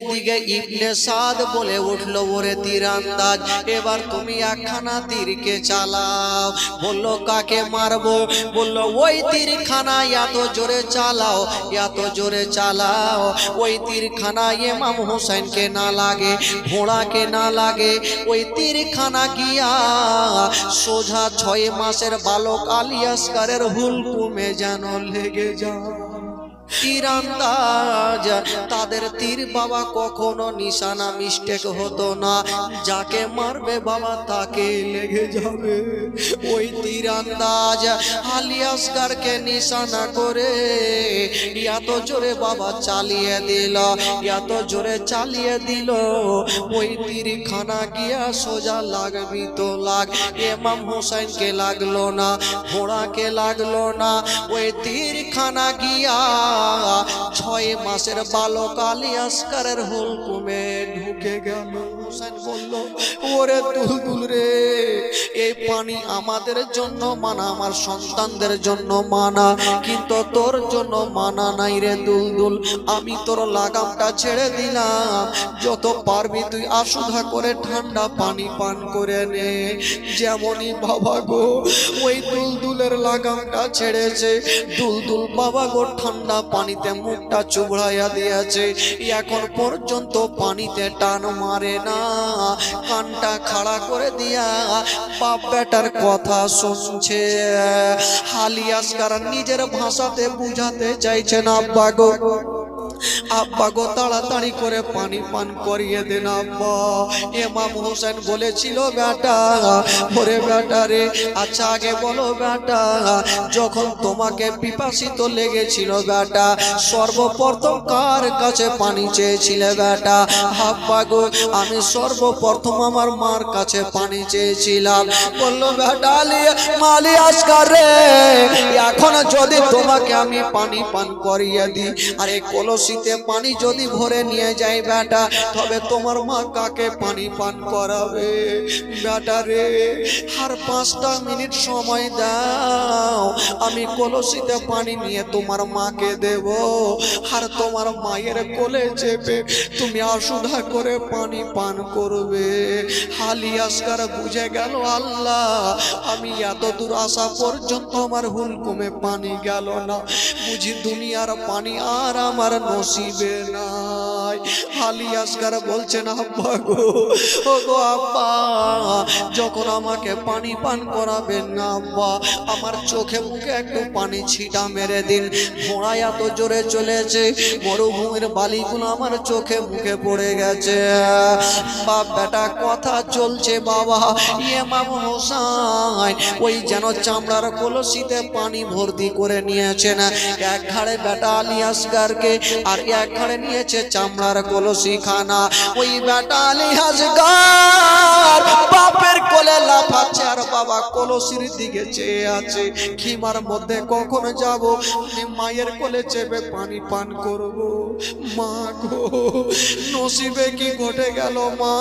দিকে ইবনে সাদ বলে উঠল, ওরে তীরান্দাজ এবার তুমি একখানা তীরকে চালাও। বলল, কাকে মারবো? বলল, ওই তীরখানা এত জোরে চালাও, এত জোরে চালাও। ওই তীরখানা ইমাম হোসেনকে না লাগে, ঘোড়াকে না লাগে। ওই তীরখানা গিয়া সোজা ছয় মাসের বালক আলিয়াসকারের হুলকুমে যেন লেগে যায়। তীরান্দাজ, তাদের তীর বাবা কখনো নিশানা মিস্টেক হতো না। যাকে মারবে বাবা তাকে লেগে যাবে। ওই তীরান্দাজ আলিয়াসগারকে নিশানা করে এত জোরে বাবা চালিয়ে দিল, এত জোরে চালিয়ে দিল। ওই তীর খানা গিয়া সোজা লাগবি তো লাগ। এমাম হোসেনকে লাগল না, ঘোড়াকে লাগল না। ওই তীর খানা গিয়া ছয় মাসের বালক আলী আসকারের হুলকুমে ঢুকে গেল। হোসেন বলল, ওরে দুলদুল রে, এই পানি আমাদের জন্য মানা, আমার সন্তানদের জন্য মানা, কিন্তু তোর জন্য মানা নাই রে দুলদুল। আমি তোর লাগামটা ছেড়ে দিলাম। যত পারবি তুই আশুধা করে ঠান্ডা পানি পান করে নে। যেমনই বাবা গো, ওই দুলদুলের লাগামটা ছেড়েছে। দুলদুল বাবা গো ঠান্ডা পানিতে মুখটা চুবড়াইয়া দিয়েছে। এখন পর্যন্ত পানিতে টান মারে না। কানটা খাড়া করে দিয়া বাপ বেটার কথা শুনছে। হালিয়াসকার নিজের ভাষাতে বুঝাতে চাইছে না আব্বা গো। আব্বা গো তাড়াতাড়ি করে পানি পান করিয়ে দেন আব্বা। এমাম হোসেন বলেছিল, বেটা, ওরে বেটা রে আচ্ছা আগে বলো বেটা, যখন তোমাকে পিপাসিত লেগেছিল বেটা, সর্বপ্রথম কার কাছে পানি চেয়েছিলে বেটা? আব্বা গো, আমি সর্বপ্রথম আমার মার কাছে পানি চেয়েছিলাম। বলল, বেটা মালি আজকার রে, এখন যদি তোমাকে আমি পানি পান করিয়ে দিই, আর এই কলসিতে পানি যদি ভরে নিয়ে যাই বেটা, তবে তোমার মা কাকে পানি পান করাবে? বেটা রে, আর পাঁচটা মিনিট সময় দাও, আমি কলসিতে পানি নিয়ে তোমার মাকে দেব। আর তোমার মায়ের কোলে চেপে তুমি অসুধা করে পানি পান করবে। হালি আসকার বুঝে গেল, আল্লাহ, আমি এত দূর আসা পর্যন্ত আমার হুলকুমে পানি গেল না। বুঝি দুনিয়ার পানি আর আমার নসিবে নাই হালি আসকার বলছেন আব্বা গো। ও গো আব্বা, যখন আমাকে পানি পান করাবেন না, আব্বা, আমার চোখে মুখে একটু পানি ছিটা মেরে দিন। ঘোড়া এত জোরে চলেছে, মরুভূমির বালিগুলো আমার চোখে মুখে পড়ে গেছে। বাপ বেটা, কথা চলছে, বাবা। ইমাম হোসাইন ওই যেন চামড়ার কলসিতে পানি ভর্তি করে নিয়েছেন। এক ঘাড়ে বেটা আলী আসগারকে আর এক ঘাড়ে নিয়েছে চামড়ার কলসি খানা ওই বেটা আলী আসগার বাপের কোলে লাফাচ্ছে আর বাবা কলসির দিকে চেয়ে আছে। খিমার মধ্যে কখন যাব? আমি মায়ের কোলে চেপে পানি পান করব। মা গো, নসিবে কি ঘটে গেল মা?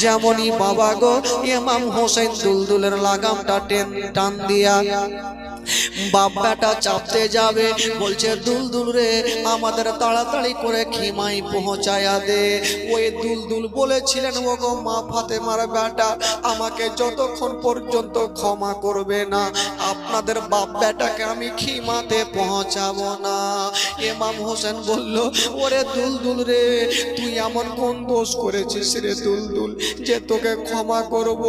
যেমনই বাবা গো, ইমাম হোসেন দুলদুলের লাগামটা টেন টান দিয়া। বাপ বেটা চাপতে যাবে, বলছে, দুলদুল রে, আমাদের তাড়াতাড়ি করে খিমাই পৌঁছায়া দে। ওই দুলদুল বলেছিলেন ও গো মা ফাতেমার বেটা, আমাকে যতক্ষণ পর্যন্ত ক্ষমা করবে না, আপনাদের বাপ বেটাকে আমি খিমাতে পৌঁছাবো না। এমাম হোসেন বলল, ওরে দুলদুল রে, তুই এমন কোন দোষ করেছিস রে দুলদুল যে তোকে ক্ষমা করব?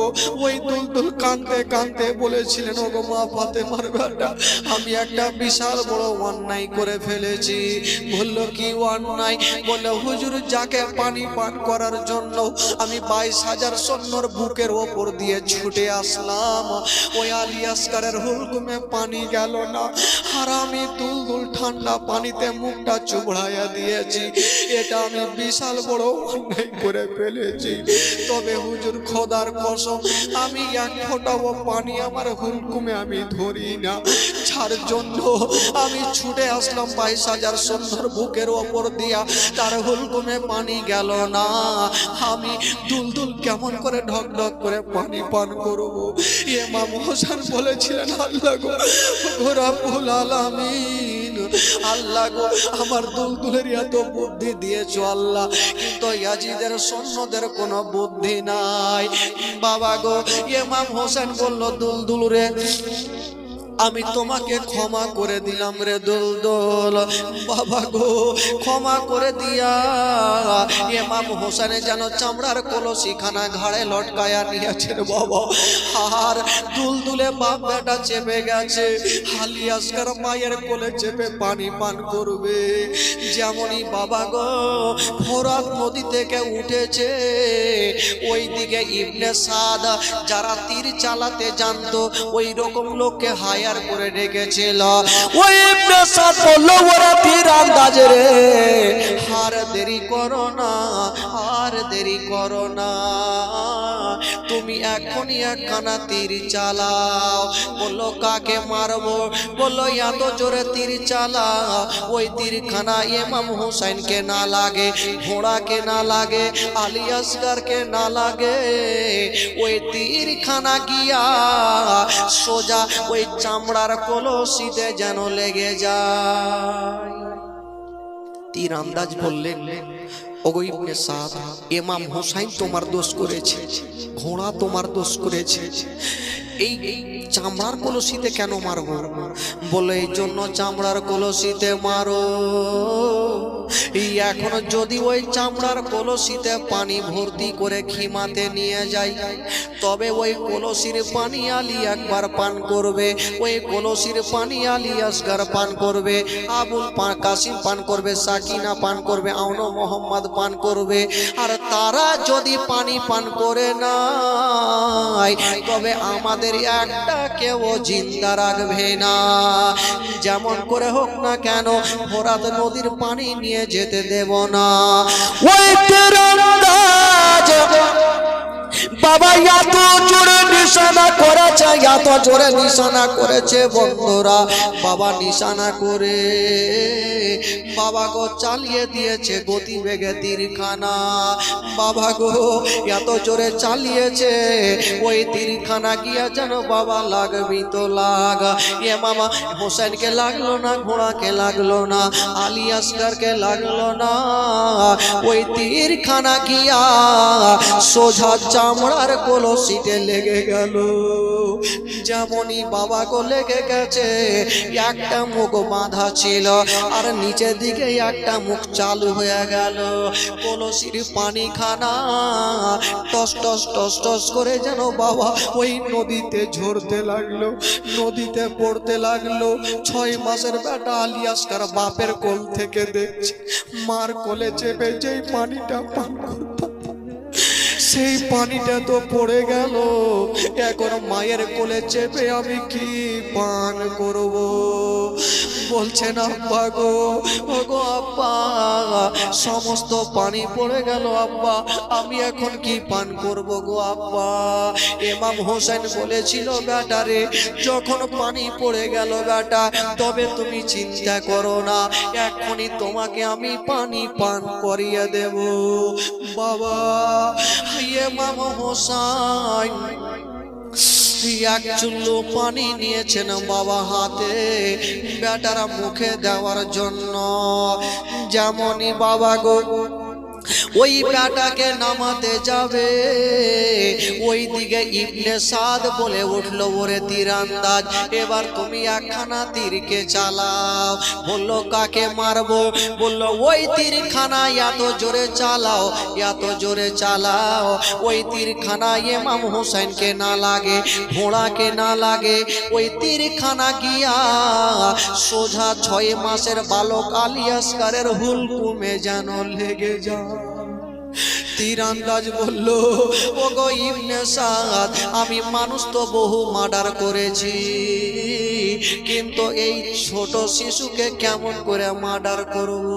ওই দুলদুল কাঁদতে কাঁদতে বলেছিলেন ও গো মা ফাতেমার বেটা, আমি একটা বিশাল বড় অন্যায় করে ফেলেছি। বলল, কি অন্যায়? বলল হুজুর, যাকে পানি পান করার জন্য আমি বাইশ হাজার সৈন্যর বুকের ওপর দিয়ে ছুটে আসলাম। ওই আলিয়াসকারের হুলকুমে পানি গেল না। আর আমি দুল দুল ঠান্ডা পানিতে মুখটা চুবড়াইয়া দিয়েছি। এটা আমি বিশাল বড় অন্যায় করে ফেলেছি। তবে হুজুর, খোদার কসম, আমি এক ফোঁটাও পানি আমার হুলকুমে আমি ধরি না। যার জন্য আমি ছুটে আসলাম বাইশ হাজার সন্ধ্যার বুকের ওপর দিয়া। তার হুলকুমে পানি গেল না। আমি দুলদুল কেমন করে ঢক ঢক করে পানি পান করব? করব ইমাম হোসেন বলেছিলেন, আল্লাহ গো ঘোরা ফুল আলামিন, আল্লাহ গো, আমার দুলদুলের এত বুদ্ধি দিয়েছ আল্লাহ, কিন্তু ইয়াজিদের, সৈন্যদের কোনো বুদ্ধি নাই। বাবা গো, ইমাম হোসেন বলল, দুলদুল রে আমি তোমাকে ক্ষমা করে দিলাম রে দোল দোল বাবা গো, ক্ষমা করে দিয়া। এমাম হোসেনে যেন চামড়ার কলসিখানা ঘাড়ে লটকায়া নিয়েছেন বাবা। আর দুল দুলে বাপ বেটা চেপে গেছে। হালি আসকার মায়ের কোলে চেপে পানি পান করবে। যেমনই বাবা গো ফোরাত নদী থেকে উঠেছে। ওই দিকে ইবনে সাদ যারা তীর চালাতে জানতো ওই রকম লোককে হায়ার করে রেখেছিল। ওই ইবনে সাদ বলল ওরা তীর আন্দাজ রে। আর দেরি করো না আর দেরি করো না। তুমি এখনই একখানা তীর চালাও। বলল, কাকে মারবো? বলল, এত জোরে তীর চালাও। ওই তীরখানা ইমাম হুসাইনকে না লাগে, ঘোড়াকে না লাগে, আলী না লাগে। ওই তীরখানা গিয়া সোজা ওই চামড়ার কলসিতে যেন লেগে যায়। তীর আন্দাজ বললেন ওগো ইবনে সাদ ইমাম হোসাইন তোমার দোষ করেছে ঘোড়া তোমার দোষ করেছে। এই চামড়ার কলসিতে কেন মারবো? বলে, এই জন্য চামড়ার কলসিতে মারো। এখন যদি ওই চামড়ার কলসিতে পানি ভর্তি করে খিমাতে নিয়ে যাই, তবে ওই কলসির পানি আলী একবার পান করবে। ওই কলসির পানি আলী আসগার পান করবে। আবুল কাসিম পান করবে, সাকিনা পান করবে, আউন মোহাম্মদ পান করবে। আর তারা যদি পানি পান করে নাই, তবে আমাদের একটা কেউ জিন্দা রাখবে না। যেমন করে হোক না কেন ফোরাত নদীর পানি নিয়ে যেতে দেব না। ওই বাবা, এত জোরে নিশানা করেছে, এত জোরে নিশানা করেছে বন্ধুরা। বাবা নিশানা করে বাবা গো চালিয়ে দিয়েছে গতি বেগে তীরখানা। বাবা গো, এত জোরে চালিয়েছে, ওই তীরখানা গিয়া যেন বাবা লাগবি তো লাগ। এ মামা, হোসেনকে লাগল না, ঘোড়াকে লাগল না, আলী আসগারকে লাগল না, ওই তীরখানা গিয়া সোজা চামড়ার কলসিতে লেগে গেল। যেমনই বাবা গো লেগে গেছে, একটা মুখ বাঁধা ছিল, আর নিচের দিকে একটা মুখ চালু হয়ে গেল। কলসির পানি খানা টস টস টস টস করে যেন বাবা ওই নদীতে ঝরতে লাগল, নদীতে পড়তে লাগল। ছয় মাসের বেটা আলিয়াসকার বাপের কোল থেকে দেখছে, মার কোলে চেপে যেই পানিটা পান সেই পানিটা তো পড়ে গেল। এখন মায়ের কোলে চেপে আমি কি পান করব? বলছেন, আব্বা গো গো আব্বা, সমস্ত পানি পড়ে গেল আব্বা, আমি এখন কি পান করব গো আব্বা? এমাম হোসেন বলেছিল বেটারে যখন পানি পড়ে গেল বেটা তবে তুমি চিন্তা করো না এখনই তোমাকে আমি পানি পান করিয়ে দেব। বাবা এমাম হোসেন এক চুল্লু পানি নিয়েছেন বাবা হাতে। বেটারা মুখে দেওয়ার জন্য। যেমনই বাবা গো ওই বেটাকে নামাতে যাবে। ওই দিকে ইবনে সাদ বলে উঠল, ওরে তীরান্দাজ এবার তুমি একখানা তীরকে চালাও। বলল, কাকে মারবো? বলল, ওই তীরখানা এত জোরে চালাও, এত জোরে চালাও। ওই তীরখানা ইমাম হোসেনকে না লাগে ঘোড়াকে না লাগে। ওই তীরখানা গিয়া সোজা ছয় মাসের বালক আলিয়াসকারের হুলকুমে যেন লেগে যায়। তীরান্দাজ বলল ও গো সাদ, আমি মানুষ তো বহু মার্ডার করেছি, কিন্তু এই ছোট শিশুকে কেমন করে মার্ডার করব?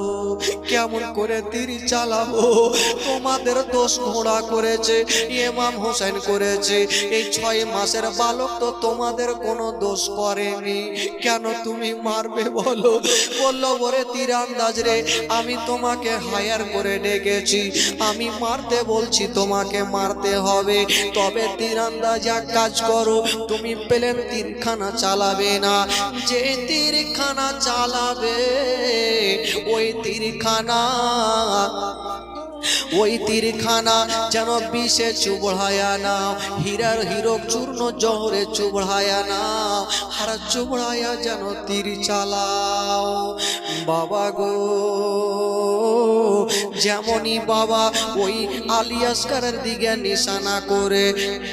কেমন করে তীর চালাবো? তোমাদের দোষ ঘোড়া করেছে, ইমাম হোসেন করেছে। এই ছয় মাসের বালক তো তোমাদের কোনো দোষ করেনি। কেন তুমি মারবে বলো? বলল, ওরে তীরান্দাজ রে, আমি তোমাকে হায়ার করে ডেকেছি। আমি মারতে বলছি, তোমাকে মারতে হবে। তবে তীরান্দাজ এক কাজ করো, তুমি পেলেন তীরখানা চালাবে না। যে তীরখানা চালাবে, ওই তীরখানা ওই তীরখানা যেন বিষে চুবড়ায়া নাও হীরার হিরক চূর্ণ জহরে চুবড়ায়া নাও আর চুবড়ায়া যেন তীর চালাও। বাবা গো যেমনই বাবা ওই আলিয়াসকারের দিকে নিশানা করে,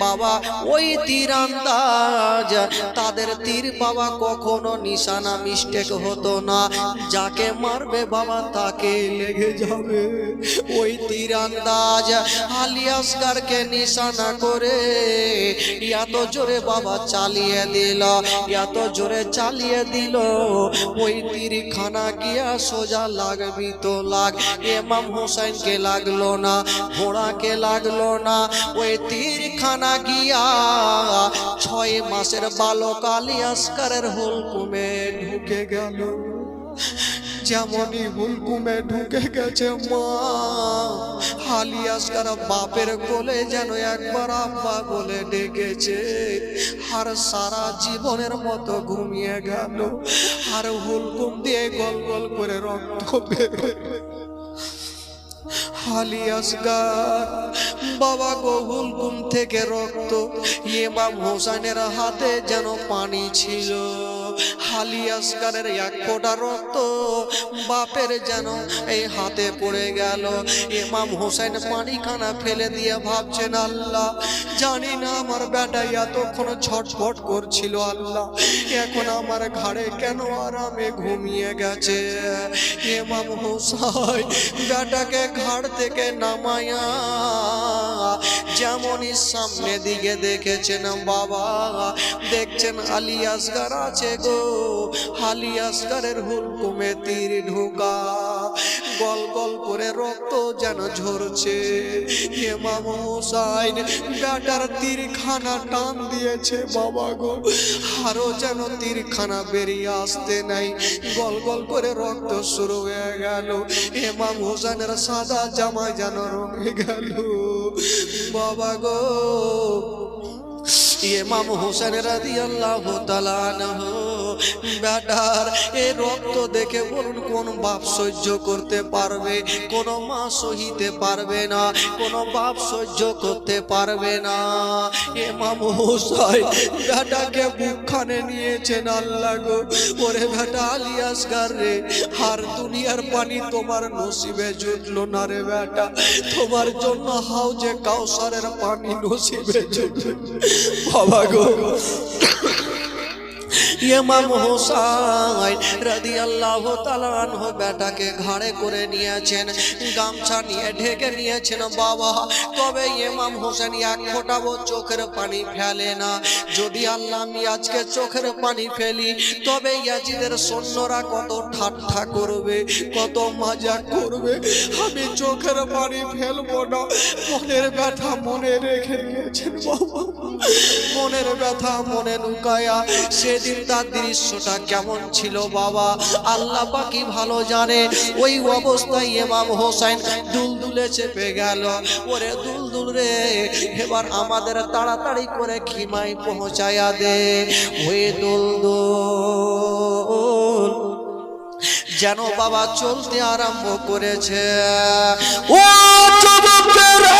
বাবা ওই তীরান্দাজ তাদের তীর বাবা কখনো নিশানা মিস্টেক হতো না। যাকে মারবে বাবা তাকে লেগে যাবে। ওই তীরান্দাজ আলিয়াসকারকে নিশানা করে, এত জোরে বাবা চালিয়ে দিল, এত জোরে চালিয়ে দিল, ওই তীরখানা গিয়া সোজা লাগবি তো লাগ। এমাম হোসেনকে লাগল না, ঘোড়াকে লাগল না। ওই তীরখানা গিয়া ছয় মাসের বালক আলিয়াসকারের হুলকুমে ঢুকে গেল। যেমনই হুলকুমে ঢুকে গেছে মা হালিয়াসকার বাপের কোলে যেন একবার আব্বা বলে ডেকেছে। আর সারা জীবনের মতো ঘুমিয়ে গেল। আর হুলকুম দিয়ে গল গল করে রক্ত বেরোয় হালিয়াসগার বাবা গোহুল গুম থেকে রক্ত। ইমাম হোসেনের হাতে যেন পানি ছিল। হালিয়াসগারের এক ফোঁটা রক্ত। বাপের যেন এই হাতে পড়ে গেল। ইমাম হোসেন পানিখানা ফেলে দিয়ে ভাবছেন, আল্লাহ, জানি না আমার বেটা এতক্ষণ ছটফট করছিল, আল্লাহ, এখন আমার ঘাড়ে কেন আরামে ঘুমিয়ে গেছে? ইমাম হোসাইন বেটাকে ঘাড় থেকে নামায়া যেমনই সামনে দিকে দেখেছেন, বাবা, দেখছেন আলী আসগার আছে গো আলী আসগারের হুলকুমে তীর ঢোকা। গল গল করে রক্ত যেন ঝরছে। হেমাম হোসাইন বেটার তীরখানা টান দিয়েছে বাবা গো। আরও যেন তীরখানা বেরিয়ে আসতে নাই। গল গল করে রক্ত শুরু হয়ে গেল। হেমাম হোসেনের সাদা জামা যেন রঙে গেল। বাবা গো ইমাম হোসেন রাদিয়াল্লাহু তাআলা আনহু। বেটার এ রক্ত দেখে বলুন কোন বাপ সহ্য করতে পারবে? কোন মা সহিতে পারবে না, কোন বাপ সহ্য করতে পারবে না। ইমাম হোসেন ব্যাটাকে বুকখানে নিয়েছেন আল্লাহ গো। ওরে বেটা আলিয়াস গার রে, আর দুনিয়ার পানি তোমার নসিবে জুটলো না রে বেটা তোমার জন্য হাউজে কাউসারের পানি নসিবে জুটলো। বাবা গো। ইমাম হোসাইন রাদি আল্লাহ আনহু বেটাকে ঘাড়ে করে নিয়েছেন, গামছা নিয়ে ঢেকে নিয়েছেন, বাবা, তবে ইমাম হোসেন এক ফোঁটাও চোখের পানি ফেলে না। যদি আল্লাহ আমি আজকে চোখের পানি ফেলি, তবে ইয়াজিদের সৈন্যরা কত ঠাট্টা করবে, কত মজা করবে। আমি চোখের পানি ফেলব না, মনের ব্যথা মনে রেখে নিয়েছেন বাবা। মনের ব্যথা মনে লুকায়া সেদিন তার দৃশ্যটা কেমন ছিল বাবা? আল্লাহ পাকি ভালো জানে। ওই অবস্থায় ইমাম হোসেন দুলদুলে চেপে গেল। ওরে দুলদুল রে, এবার আমাদের তাড়াতাড়ি করে খিমাই পৌঁছায়া দে। ওই দুলদুল, যেন বাবা চলতে আরম্ভ করেছে। ও যুবকেরা!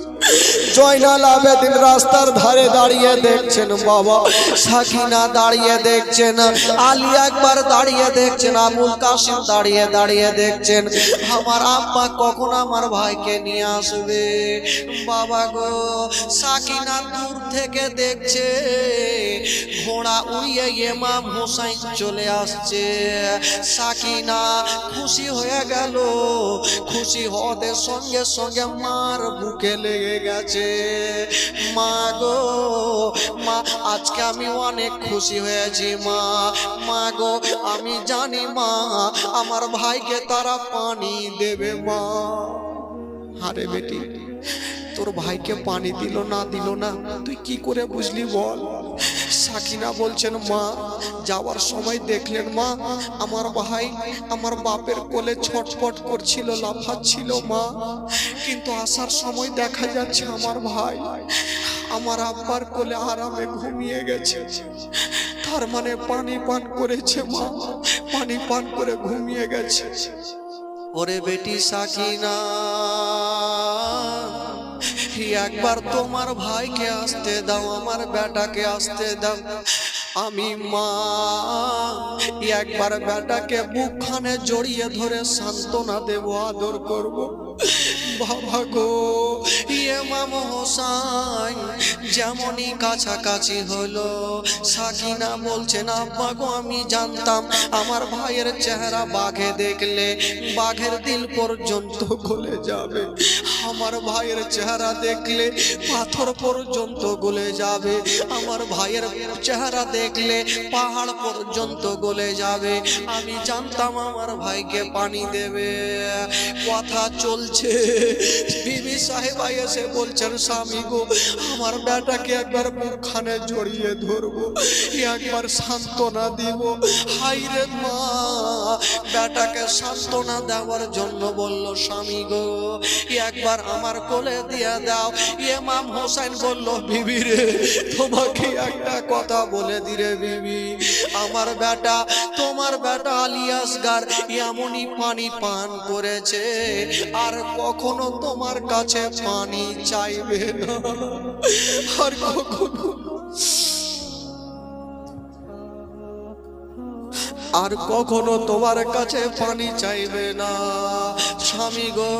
জয়নাল আবেদিন রাস্তার ধারে দাঁড়িয়ে দেখছেন বাবা। সাকিনা দাঁড়িয়ে দেখছেন, আলী একবার দাঁড়িয়ে দেখছেন, আবুল কাসিম দাঁড়িয়ে দাঁড়িয়ে দেখছেন। আমার আব্বা কখন আমার ভাইকে নিয়ে আসবে? বাবা গো, সাকিনা দূর থেকে দেখছে। ঘোড়া উড়িয়ে ইমাম হোসাইন চলে আসছে। সাকিনা খুশি হয়ে গেল। খুশি হতে সঙ্গে সঙ্গে মার বুকে লেগে গেছে। মা গো, মা, আজকে আমি অনেক খুশি হয়েছি, মা। মা গো, আমি জানি, মা, আমার ভাইকে তারা পানি দেবে, মা। আরে বেটি, তোর ভাইকে পানি দিল না দিল না, তুই কি করে বুঝলি বল? সাকিনা বলছেন, মা, যাওয়ার সময় দেখলেন মা, আমার ভাই আমার বাপের কোলে ছটফট করছিল, লাফাচ্ছিল মা। কিন্তু আসার সময় দেখা যাচ্ছে আমার ভাই আমার আব্বার কোলে আরামে ঘুমিয়ে গেছে। তার মানে পানি পান করেছে মা, পানি পান করে ঘুমিয়ে গেছে। ওরে বেটি সাকিনা একবার তোমার ভাইকে আসতে দাও, আমার বেটাকে আসতে দাও। আমি মা, একবার বেটাকে বুকখানে জড়িয়ে ধরে সান্ত্বনা দেব, আদর করব। বাবা গো ইমাম হোসাইন যেমনই কাছাকাছি হলো, সাকিনা বলছেন আব্বা গো, আমি জানতাম। আমার ভাইয়ের চেহারা বাঘে দেখলে, বাঘের দিল পর্যন্ত গলে যাবে। আমার ভাইয়ের চেহারা দেখলে, পাথর পর্যন্ত গলে যাবে। আমার ভাইয়ের চেহারা দেখলে, পাহাড় পর্যন্ত গলে যাবে। আমি জানতাম আমার ভাইকে পানি দেবে। কথা চলছে। বিবি সাহেবা এসে বলছেন, স্বামী গো, আমার বেটাকে একবার মুখখানে জড়িয়ে ধরবো। একবার সান্ত্বনা দিব। হাইরে মা বেটাকে সান্ত্বনা দেওয়ার জন্য বলল, স্বামী গো, একবার আমার কোলে দিয়ে দাও। ইমাম হোসেন বলল, বিবি রে, তোমাকে একটা কথা বলে দিরে বিবি। আমার বেটা, তোমার বেটা আলিয়াসগার এমনই পানি পান করেছে, আর কখনো তোমার কাছে পানি চাইবে না। আর কখনো আর কখনো তোমার কাছে পানি চাইবে না। স্বামী গো,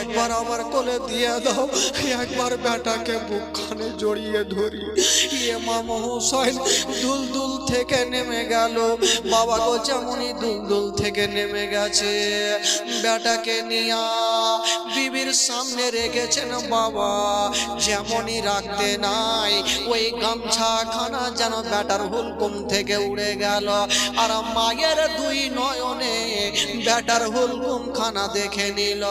একবার আমার কোলে দিয়ে দাও, একবার বেটাকে বুকখানে জড়িয়ে ধরি। ইমাম হোসেন দুলদুল থেকে নেমে গেল। বাবা গো, যেমনই দুলদুল থেকে নেমে গেছে। বেটাকে নিয়া বিবির সামনে রেখেছেন বাবা। যেমনই রাখতে নাই, ওই গামছা খানা যেন বেটার হুলকুম থেকে উড়ে গেল। আর মায়ের দুই নয়নে বেটার হুলকুম খানা দেখে নিল।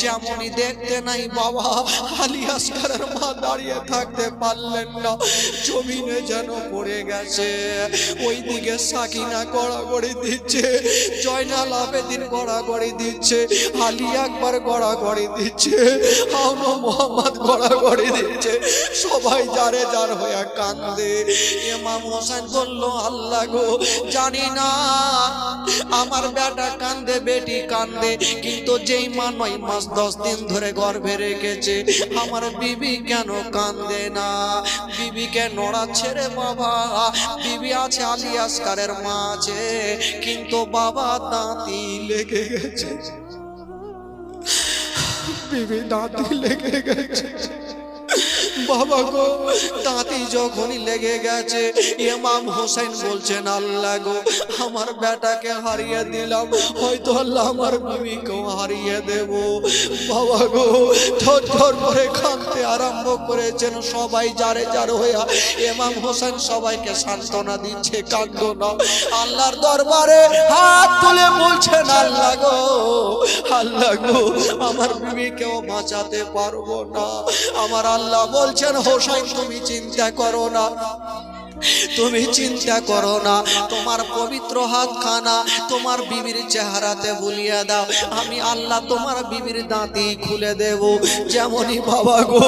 যেমনই দেখতে নাই বাবা আলিয়াসকারের মা দাঁড়িয়ে থাকতে পারলেন না। জমিনে যেন পড়ে গেছে। ওইদিকে সাকিনা গড়াগড়ি দিচ্ছে, জয়নাল আবেদিন গড়াগড়ি দিচ্ছে, আলী একবার গড়াগড়ি দিচ্ছে, আউনো মোহাম্মদ গড়াগড়ি দিচ্ছে। সবাই যারে যার হয়ে কান্দে। ইমাম হোসেন বলল, আল্লাহ গো, জানি না আমার বেটা কান্দে, বেটি কান্দে, কিন্তু যেই মা মাস দশ দিন ধরে গর্ভে রেখেছে। আমার বিবি কেন কান্দে না? বিবিকে নড়া ছেড়ে বাবা? বিবি আছে, আলী আসকারের কিন্তু বাবা দাঁতি লেগে গেছে। বিবি দাঁতি লেগে গেছে। বাবা গো দাঁতি যখনই লেগে গেছে, ইমাম হোসেন বলছেন, আল্লাহ গো, আমার বেটাকে হারিয়ে দিলাম, হয়তো আল্লাহ আমার বিবিকেও হারিয়ে দেব। বাবা গো থর থর করে কাঁদতে আরম্ভ করেছেন সবাই যারে যার হইয়া। ইমাম হোসেন সবাইকে সান্ত্বনা দিচ্ছে কাঁদো না, আল্লাহর দরবারে হাত তুলে বলছেন, আল্লাহ গো আল্লাহ গো, আমার বিবিকেও বাঁচাতে পারব না। আমার আল্লাহ বলছেন হোসাইন তুমি চিন্তা করো না। তুমি চিন্তা করো না। তোমার পবিত্র হাত খানা তোমার বিবির চেহারাতে বুলিয়ে দাও। আমি আল্লাহ তোমার বিবির দাঁতি খুলে দেব। যেমনই বাবা গো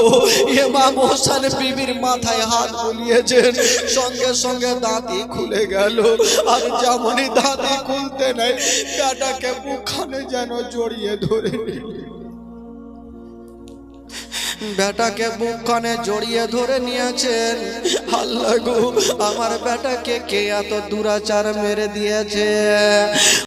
এমাম হোসেন বিবির মাথায় হাত বুলিয়েছেন, সঙ্গে সঙ্গে দাঁতি খুলে গেল। আর যেমনই দাঁতি খুলতে নেই বেটাকে বুখানে যেন জড়িয়ে ধরে নিল। বেটাকে বুক কানে জড়িয়ে ধরে নিয়েছেন। আল্লাহ গো, আমার বেটাকে কে এত দুরাচার মেরে দিয়েছে?